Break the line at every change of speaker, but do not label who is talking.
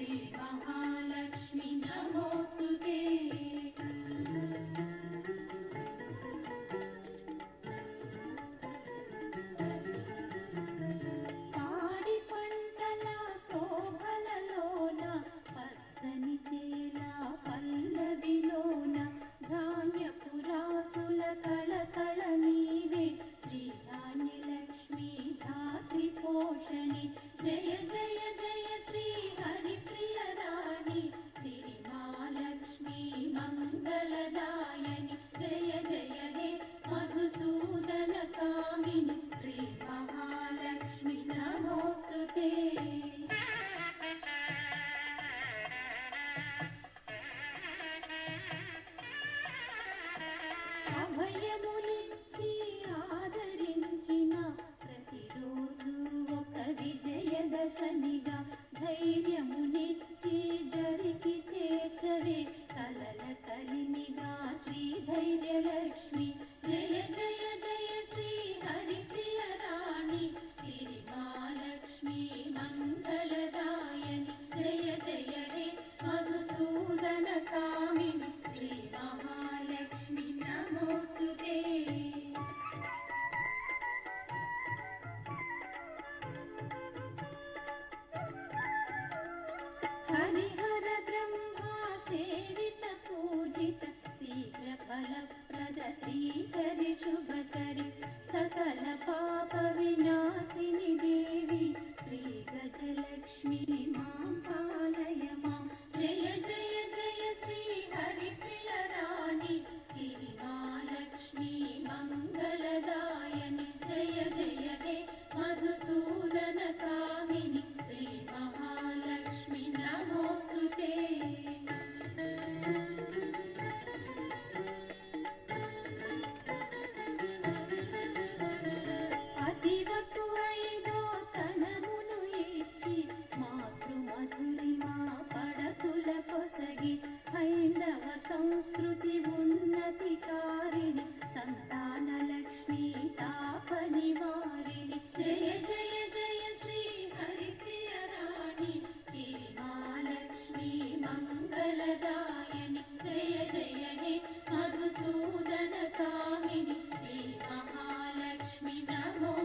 你看。శ్రీకరి శుభకరి సకల పాప not more.